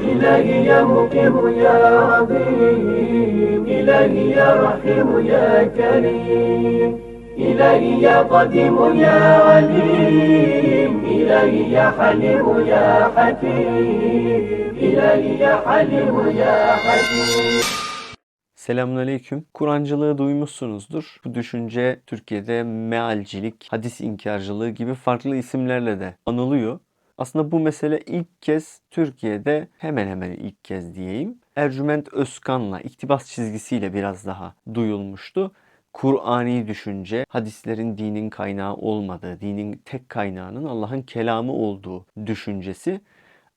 إلهي يا مقيم يا عظيم إلهي يا رحيم يا كريم إلهي يا قديم يا عليم إلهي يا حليم يا حكيم إلهي يا حليم يا حكيم Selamünaleyküm. Kur'ancılığı duymuşsunuzdur. Bu düşünce Türkiye'de mealcilik, hadis inkarcılığı gibi farklı isimlerle de anılıyor. Aslında bu mesele ilk kez Türkiye'de hemen hemen ilk kez diyeyim. Ercüment Özkan'la iktibas çizgisiyle biraz daha duyulmuştu. Kur'ani düşünce, hadislerin dinin kaynağı olmadığı, dinin tek kaynağının Allah'ın kelamı olduğu düşüncesi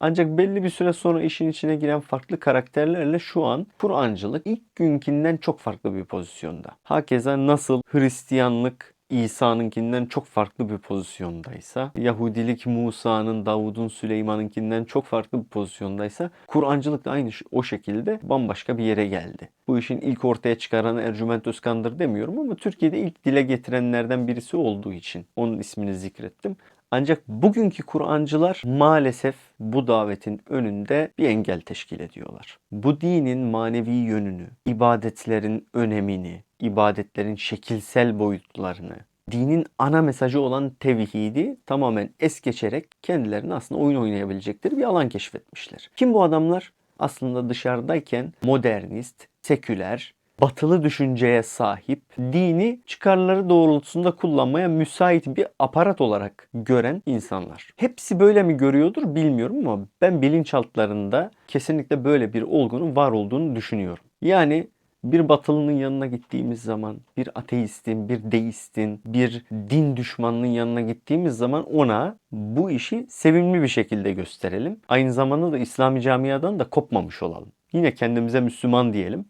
ancak belli bir süre sonra işin içine giren farklı karakterlerle şu an Kur'ancılık ilk günkinden çok farklı bir pozisyonda. Hakeza nasıl Hristiyanlık İsa'nınkinden çok farklı bir pozisyondaysa, Yahudilik Musa'nın, Davud'un, Süleyman'ınkinden çok farklı bir pozisyondaysa, Kur'ancılık da aynı o şekilde bambaşka bir yere geldi. Bu işin ilk ortaya çıkaranı Ercüment Özkan'dır demiyorum ama Türkiye'de ilk dile getirenlerden birisi olduğu için onun ismini zikrettim. Ancak bugünkü Kur'ancılar maalesef bu davetin önünde bir engel teşkil ediyorlar. Bu dinin manevi yönünü, ibadetlerin önemini, ibadetlerin şekilsel boyutlarını, dinin ana mesajı olan tevhidi tamamen es geçerek kendilerine aslında oyun oynayabilecekleri bir alan keşfetmişler. Kim bu adamlar? Aslında dışarıdayken modernist, seküler, batılı düşünceye sahip, dini çıkarları doğrultusunda kullanmaya müsait bir aparat olarak gören insanlar. Hepsi böyle mi görüyordur bilmiyorum ama ben bilinçaltlarında kesinlikle böyle bir olgunun var olduğunu düşünüyorum. Yani bir batılının yanına gittiğimiz zaman, bir ateistin, bir deistin, bir din düşmanının yanına gittiğimiz zaman ona bu işi sevimli bir şekilde gösterelim. Aynı zamanda da İslami camiadan da kopmamış olalım. Yine kendimize Müslüman diyelim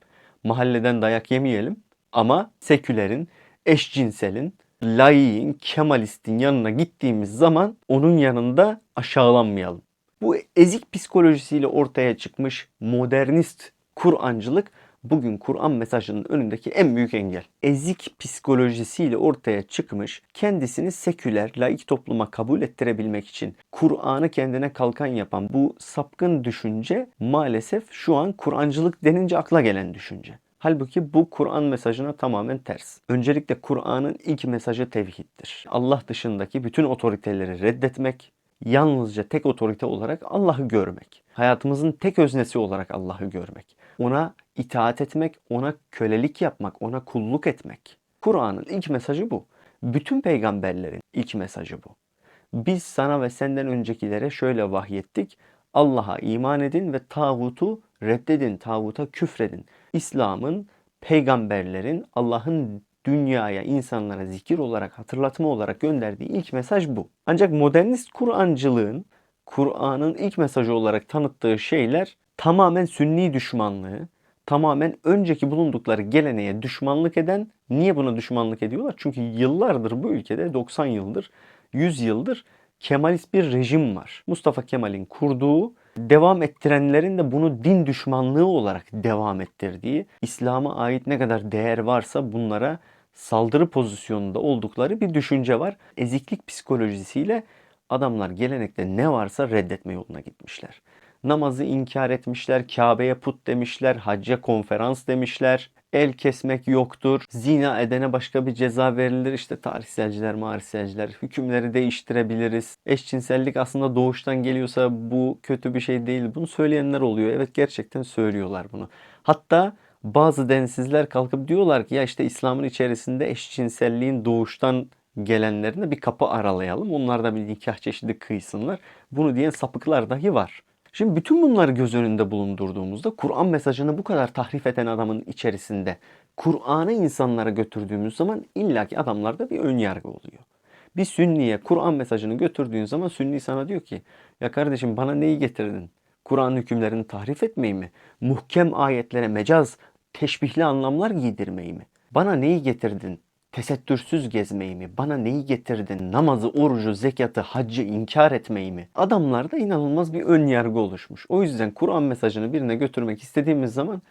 mahalleden dayak yemeyelim ama sekülerin, eşcinselin, laikin, kemalistin yanına gittiğimiz zaman onun yanında aşağılanmayalım. Bu ezik psikolojisiyle ortaya çıkmış modernist Kur'ancılık bugün Kur'an mesajının önündeki en büyük engel. Ezik psikolojisiyle ortaya çıkmış, kendisini seküler, laik topluma kabul ettirebilmek için Kur'an'ı kendine kalkan yapan bu sapkın düşünce maalesef şu an Kur'ancılık denince akla gelen düşünce. Halbuki bu Kur'an mesajına tamamen ters. Öncelikle Kur'an'ın ilk mesajı tevhiddir. Allah dışındaki bütün otoriteleri reddetmek, yalnızca tek otorite olarak Allah'ı görmek. Hayatımızın tek öznesi olarak Allah'ı görmek. Ona itaat etmek, ona kölelik yapmak, ona kulluk etmek. Kur'an'ın ilk mesajı bu. Bütün peygamberlerin ilk mesajı bu. Biz sana ve senden öncekilere şöyle vahyettik. Allah'a iman edin ve tağutu reddedin, tağuta küfredin. İslam'ın, peygamberlerin, Allah'ın dünyaya, insanlara zikir olarak, hatırlatma olarak gönderdiği ilk mesaj bu. Ancak modernist Kur'ancılığın, Kur'an'ın ilk mesajı olarak tanıttığı şeyler tamamen sünni düşmanlığı, tamamen önceki bulundukları geleneğe düşmanlık eden, niye buna düşmanlık ediyorlar? Çünkü yıllardır bu ülkede 90 yıldır, 100 yıldır Kemalist bir rejim var. Mustafa Kemal'in kurduğu, devam ettirenlerin de bunu din düşmanlığı olarak devam ettirdiği, İslam'a ait ne kadar değer varsa bunlara saldırı pozisyonunda oldukları bir düşünce var. Eziklik psikolojisiyle adamlar gelenekte ne varsa reddetme yoluna gitmişler. Namazı inkar etmişler, Kabe'ye put demişler, hacca konferans demişler. El kesmek yoktur. Zina edene başka bir ceza verilir. İşte tarihselciler, marifselciler hükümleri değiştirebiliriz. Eşcinsellik aslında doğuştan geliyorsa bu kötü bir şey değil. Bunu söyleyenler oluyor. Evet gerçekten söylüyorlar bunu. Hatta bazı densizler kalkıp diyorlar ki ya işte İslam'ın içerisinde eşcinselliğin doğuştan gelenlerine bir kapı aralayalım. Onlar da bir nikah çeşidi kıysınlar. Bunu diyen sapıklar dahi var. Şimdi bütün bunları göz önünde bulundurduğumuzda Kur'an mesajını bu kadar tahrif eden adamın içerisinde Kur'an'ı insanlara götürdüğümüz zaman illaki adamlarda bir ön yargı oluyor. Bir sünniye Kur'an mesajını götürdüğün zaman sünni sana diyor ki ya kardeşim bana neyi getirdin? Kur'an hükümlerini tahrif etmeyi mi? Muhkem ayetlere mecaz, teşbihli anlamlar giydirmeyi mi? Bana neyi getirdin? Tesettürsüz gezmeyi mi? Bana neyi getirdin? Namazı, orucu, zekatı, haccı inkar etmeyi mi? Adamlarda inanılmaz bir ön yargı oluşmuş. O yüzden Kur'an mesajını birine götürmek istediğimiz zaman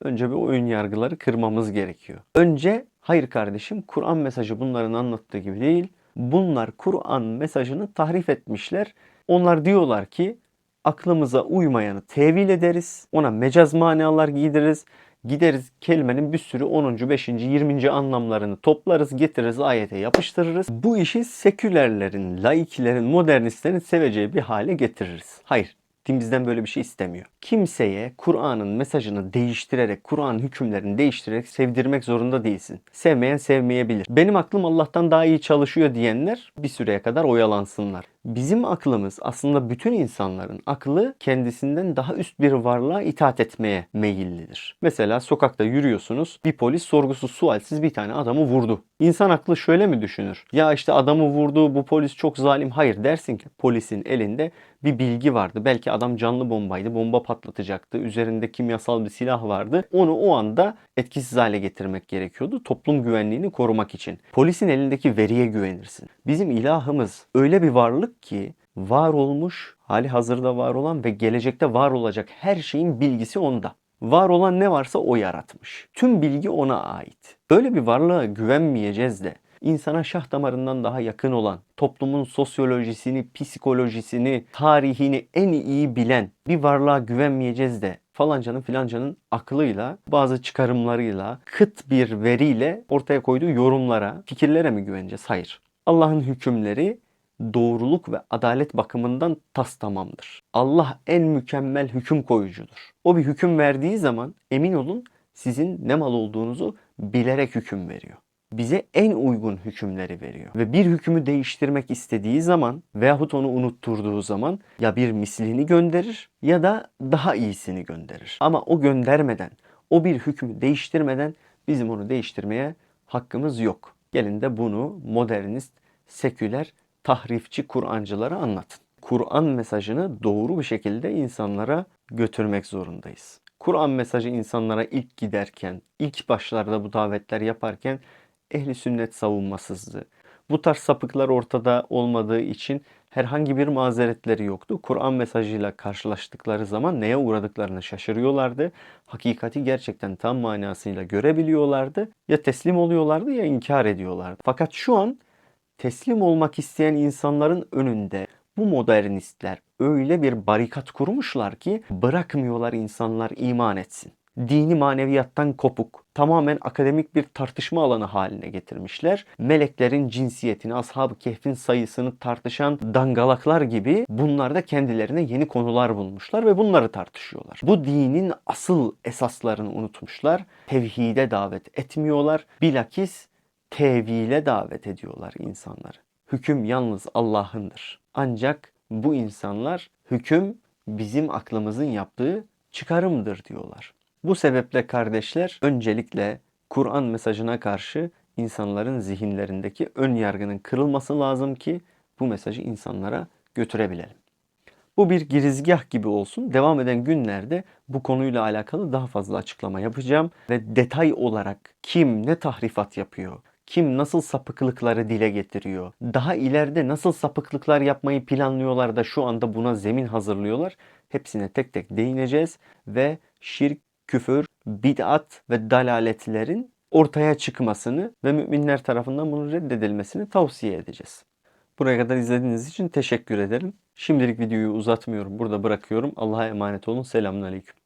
önce bir ön yargıları kırmamız gerekiyor. Önce hayır kardeşim Kur'an mesajı bunların anlattığı gibi değil. Bunlar Kur'an mesajını tahrif etmişler. Onlar diyorlar ki aklımıza uymayanı tevil ederiz. Ona mecaz manalar giydiririz. Gideriz kelimenin bir sürü 10. 5. 20. anlamlarını toplarız, getiririz, ayete yapıştırırız. Bu işi sekülerlerin, laiklerin, modernistlerin seveceği bir hale getiririz. Hayır, din bizden böyle bir şey istemiyor. Kimseye Kur'an'ın mesajını değiştirerek, Kur'an hükümlerini değiştirerek sevdirmek zorunda değilsin. Sevmeyen sevmeyebilir. Benim aklım Allah'tan daha iyi çalışıyor diyenler bir süreye kadar oyalansınlar. Bizim aklımız aslında bütün insanların aklı kendisinden daha üst bir varlığa itaat etmeye meyillidir. Mesela sokakta yürüyorsunuz bir polis sorgusuz sualsiz bir tane adamı vurdu. İnsan aklı şöyle mi düşünür? Ya işte adamı vurdu bu polis çok zalim. Hayır dersin ki polisin elinde bir bilgi vardı. Belki adam canlı bombaydı. Bomba patlatacaktı. Üzerinde kimyasal bir silah vardı. Onu o anda etkisiz hale getirmek gerekiyordu. Toplum güvenliğini korumak için. Polisin elindeki veriye güvenirsin. Bizim ilahımız öyle bir varlık ki var olmuş, hali hazırda var olan ve gelecekte var olacak her şeyin bilgisi onda. Var olan ne varsa o yaratmış. Tüm bilgi ona ait. Böyle bir varlığa güvenmeyeceğiz de insana şah damarından daha yakın olan, toplumun sosyolojisini, psikolojisini, tarihini en iyi bilen bir varlığa güvenmeyeceğiz de falancanın filancanın aklıyla, bazı çıkarımlarıyla, kıt bir veriyle ortaya koyduğu yorumlara, fikirlere mi güveneceğiz? Hayır. Allah'ın hükümleri doğruluk ve adalet bakımından tas tamamdır. Allah en mükemmel hüküm koyucudur. O bir hüküm verdiği zaman emin olun sizin ne mal olduğunuzu bilerek hüküm veriyor bize en uygun hükümleri veriyor. Ve bir hükmü değiştirmek istediği zaman veyahut onu unutturduğu zaman ya bir mislini gönderir ya da daha iyisini gönderir. Ama o göndermeden, o bir hükmü değiştirmeden bizim onu değiştirmeye hakkımız yok. Gelin de bunu modernist, seküler, tahrifçi Kur'ancılara anlatın. Kur'an mesajını doğru bir şekilde insanlara götürmek zorundayız. Kur'an mesajı insanlara ilk giderken, ilk başlarda bu davetler yaparken ehli sünnet savunmasızdı. Bu tarz sapıklar ortada olmadığı için herhangi bir mazeretleri yoktu. Kur'an mesajıyla karşılaştıkları zaman neye uğradıklarını şaşırıyorlardı. Hakikati gerçekten tam manasıyla görebiliyorlardı. Ya teslim oluyorlardı ya inkar ediyorlardı. Fakat şu an teslim olmak isteyen insanların önünde bu modernistler öyle bir barikat kurmuşlar ki bırakmıyorlar insanlar iman etsin dini maneviyattan kopuk, tamamen akademik bir tartışma alanı haline getirmişler. Meleklerin cinsiyetini, ashab-ı kehfin sayısını tartışan dangalaklar gibi bunlar da kendilerine yeni konular bulmuşlar ve bunları tartışıyorlar. Bu dinin asıl esaslarını unutmuşlar. Tevhide davet etmiyorlar. Bilakis tevile davet ediyorlar insanları. Hüküm yalnız Allah'ındır. Ancak bu insanlar hüküm bizim aklımızın yaptığı çıkarımdır diyorlar. Bu sebeple kardeşler öncelikle Kur'an mesajına karşı insanların zihinlerindeki ön yargının kırılması lazım ki bu mesajı insanlara götürebilelim. Bu bir girizgah gibi olsun. Devam eden günlerde bu konuyla alakalı daha fazla açıklama yapacağım ve detay olarak kim ne tahrifat yapıyor, kim nasıl sapıklıkları dile getiriyor, daha ileride nasıl sapıklıklar yapmayı planlıyorlar da şu anda buna zemin hazırlıyorlar. Hepsine tek tek değineceğiz ve şirk küfür, bid'at ve dalaletlerin ortaya çıkmasını ve müminler tarafından bunun reddedilmesini tavsiye edeceğiz. Buraya kadar izlediğiniz için teşekkür ederim. Şimdilik videoyu uzatmıyorum. Burada bırakıyorum. Allah'a emanet olun. Selamun Aleyküm.